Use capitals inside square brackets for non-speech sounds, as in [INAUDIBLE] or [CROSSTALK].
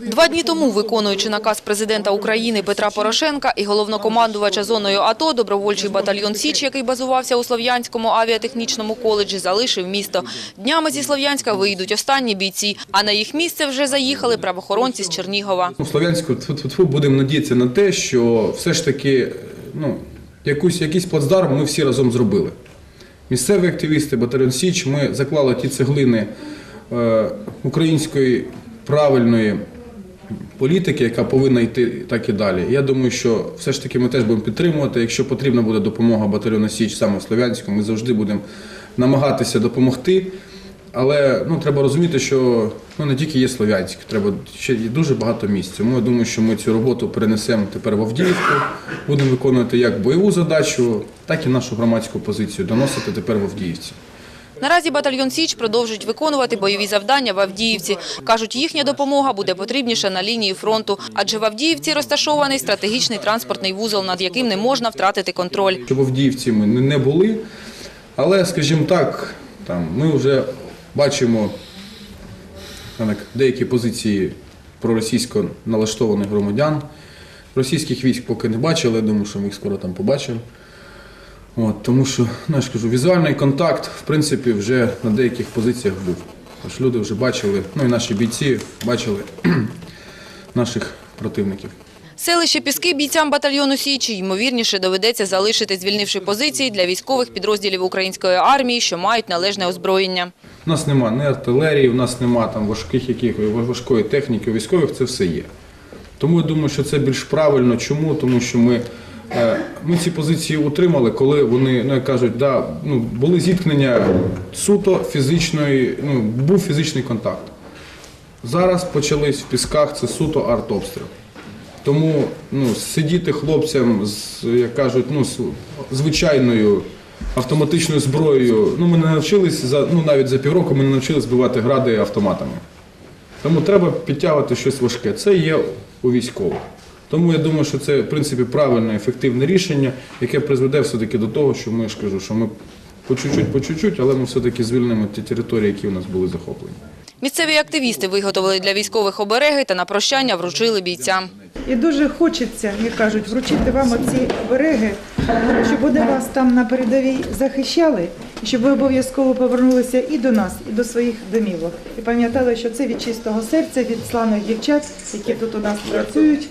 Два дні тому, виконуючи наказ президента України Петра Порошенка і головнокомандувача зоною АТО, добровольчий батальйон «Січ», який базувався у Слов'янському авіатехнічному коледжі, залишив місто. Днями зі Слов'янська виїдуть останні бійці, а на їх місце вже заїхали правоохоронці з Чернігова. У Слов'янську будемо надіятися на те, що все ж таки ну, якусь, якийсь плацдарм ми всі разом зробили. Місцеві активісти, батальйон Січ, ми заклали ті цеглини е, української правильної політики, яка повинна йти так і далі. Я думаю, що все ж таки ми теж будемо підтримувати. Якщо потрібна буде допомога батальйону Січ саме в Слов'янську, ми завжди будемо намагатися допомогти. Але ну, треба розуміти, що ну, не тільки є Слов'янськ, треба ще є дуже багато місць. Тому я думаю, що ми цю роботу перенесемо тепер в Авдіївку, будемо виконувати як бойову задачу, так і нашу громадську позицію, доносити тепер в Авдіївці. Наразі батальйон «Січ» продовжують виконувати бойові завдання в Авдіївці. Кажуть, їхня допомога буде потрібніша на лінії фронту, адже в Авдіївці розташований стратегічний транспортний вузол, над яким не можна втратити контроль. Що в Авдіївці ми не- були, але, скажімо так, там, ми вже бачимо деякі позиції проросійсько налаштованих громадян. Російських військ поки не бачили, думаю, що ми їх скоро там побачимо. От, тому що, ну, я ж кажу, візуальний контакт, в принципі, вже на деяких позиціях був. Тож люди вже бачили, ну і наші бійці бачили [CLEARS THROAT] наших противників. Селище Піски бійцям батальйону «Січ» ймовірніше доведеться залишити, звільнивши позиції для військових підрозділів української армії, що мають належне озброєння. У нас нема ні артилерії, у нас нема там важких яких важкої техніки, у військових це все є. Тому я думаю, що це більш правильно. Чому? Тому що ми, ми ці позиції утримали, коли вони, ну як кажуть, да, ну, були зіткнення суто фізичної, ну, був фізичний контакт. Зараз почались в пісках це суто артобстріл. Тому ну, сидіти хлопцям з, як кажуть, ну, звичайною автоматичною зброєю. Ну, ми не навчились за ну навіть за півроку ми не навчились збивати гради автоматами. Тому треба підтягувати щось важке. Це є у військових. Тому я думаю, що це в принципі правильне, ефективне рішення, яке призведе все-таки до того, що ми ж кажу, що ми по чуть-чуть, по чуть-чуть, але ми все-таки звільнимо ті території, які у нас були захоплені. Місцеві активісти виготовили для військових обереги та на прощання вручили бійцям. І дуже хочеться, як кажуть, вручити вам оці береги, щоб вони вас там на передовій захищали, і щоб ви обов'язково повернулися і до нас, і до своїх домівок. І пам'ятали, що це від чистого серця, від славних дівчат, які тут у нас працюють.